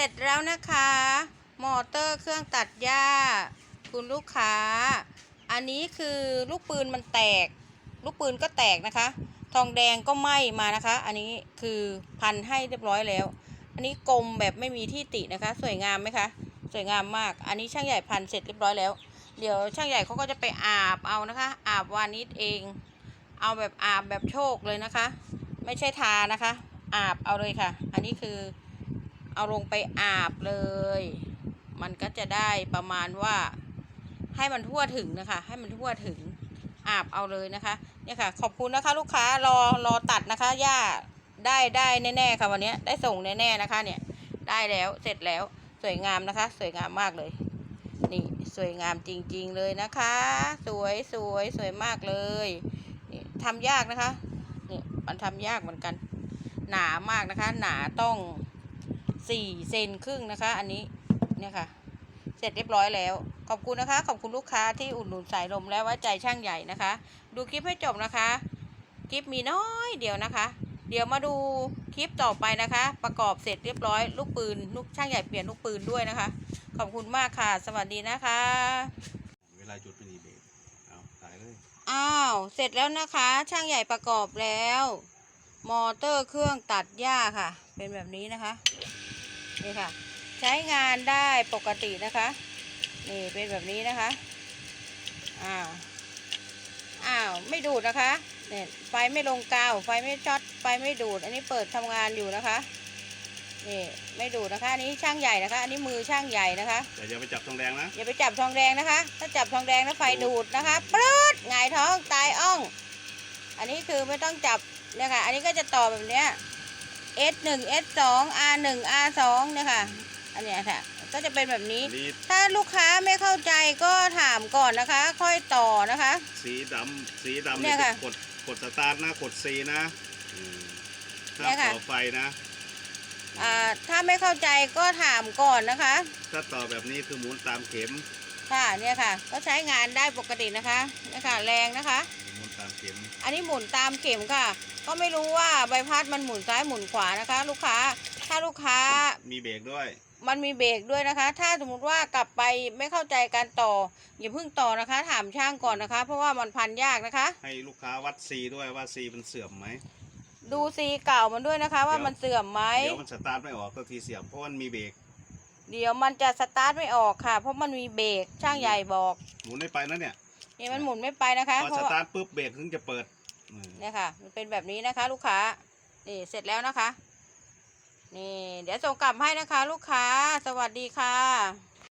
ร็จแล้วนะคะ มอเตอร์เครื่องตัดหญ้า คุณลูกค้า อันนี้คือลูกปืนมันแตก ลูกปืนก็แตกนะคะ ทองแดงก็ไหม้มานะคะ อันนี้คือพันให้เรียบร้อยแล้ว อันนี้กลมแบบไม่มีที่ตินะคะ สวยงามไหมคะ สวยงามมาก อันนี้ช่างใหญ่พันเสร็จเรียบร้อยแล้ว เดี๋ยวช่างใหญ่เขาก็จะไปอาบเอานะคะ อาบวานิชเอง เอาแบบอาบแบบโชคเลยนะคะ ไม่ใช่ทานะคะ อาบเอาเลยค่ะ อันนี้คือ เอาลงไปอาบเลย มันก็จะได้ประมาณว่าให้มันทั่วถึงนะคะ ให้มันทั่วถึงอาบเอาเลยนะคะเนี่ยค่ะ ขอบคุณนะคะลูกค้ารอรอตัดนะคะย่าได้ได้แน่ๆค่ะวันนี้ได้ส่งแน่ๆนะคะเนี่ยได้แล้วเสร็จแล้วสวยงามนะคะ สวยงามมากเลย นี่สวยงามจริง ๆเลยนะคะ สวยสวยสวยมากเลยนี่ทำยากนะคะนี่มันทำยากเหมือนกัน หนามากนะคะ หนาต้อง สี่เซนครึ่งนะคะ อันนี้เนี่ยค่ะ เสร็จเรียบร้อยแล้ว ขอบคุณนะคะ ขอบคุณลูกค้าที่อุดหนุนสายลมและไว้ใจช่างใหญ่นะคะ ดูคลิปให้จบนะคะ คลิปมีน้อยเดียวนะคะ เดี๋ยวมาดูคลิปต่อไปนะคะ ประกอบเสร็จเรียบร้อยลูกปืนลูกช่างใหญ่เปลี่ยนลูกปืนด้วยนะคะ ขอบคุณมากค่ะ สวัสดีนะคะ เวลาจุดไม่มีเบรกเอาตายเลยอ้าวเสร็จแล้วนะคะ ช่างใหญ่ประกอบแล้ว มอเตอร์เครื่องตัดหญ้าค่ะ เป็นแบบนี้นะคะ นี่ค่ะ ใช้งานได้ปกตินะคะ นี่เป็นแบบนี้นะคะ อ้าว อ้าว ไม่ดูดนะคะเนี่ยไฟไม่ลงกาว ไฟไม่ช็อต ไฟไม่ดูด อันนี้เปิดทำงานอยู่นะคะ นี่ไม่ดูดนะคะ อันนี้ช่างใหญ่นะคะ อันนี้มือช่างใหญ่นะคะแต่อย่าไปจับทองแดงนะ อย่าไปจับทองแดงนะคะ ถ้าจับทองแดงแล้วไฟดูดนะคะปลื้ดหงายท้องตายอ่อง อันนี้คือไม่ต้องจับเนี่ยค่ะ อันนี้ก็จะต่อแบบเนี้ย S หนึ่ง S สอง R หนึ่ง R สองเนี่ยค่ะ อันเนี้ยค่ะ ก็จะเป็นแบบนี้นี่ถ้าลูกค้าไม่เข้าใจก็ถามก่อนนะคะ ค่อยต่อนะคะ สีดำสีดำเนี่ยค่ะกดกดสตาร์ทนะกดซีนะอืมห้าเนี่มยค่ะ ต่อไฟนะ อ่าถ้าไม่เข้าใจก็ถามก่อนนะคะ ถ้าต่อแบบนี้คือหมุนตามเข็ม ค่ะเนี่ยค่ะ ก็ใช้งานได้ปกตินะคะเนี่ยค่ะ แรงนะคะ หมุนตามเข็มอันนี้หมุนตามเข็มค่ะ ก็ไม่รู้ว่าใบพัดมันหมุนซ้ายหมุนขวานะคะ ลูกค้า ถ้าลูกค้า มีเบรกด้วย มันมีเบรกด้วยนะคะ ถ้าสมมติว่ากลับไปไม่เข้าใจการต่อ อย่าเพิ่งต่อนะคะ ถามช่างก่อนนะคะ เพราะว่ามันพันยากนะคะ ให้ลูกค้าวัดซีด้วยว่าซีมันเสื่อมไหม ดูซีเก่ามันด้วยนะคะ ว่าเดี๋ยวมันเสื่อมไหม เดี๋ยวมันสตาร์ทไม่ออกก็ทีเสียบเพราะมันมีเบรก เดี๋ยวมันจะสตาร์ทไม่ออกค่ะ เพราะมันมีเบรกช่างใหญ่บอก หมุนไม่ไปนะเนี่ย นี่มันหมุนไม่ไปนะคะพอเพสราะตาร์ทปุ๊บเบรกถึงจะเปิดอืมเนี่ยค่ะ มันเป็นแบบนี้นะคะ ลูกค้า นี่เสร็จแล้วนะคะ นี่ เดี๋ยวส่งกลับให้นะคะ ลูกค้า สวัสดีค่ะ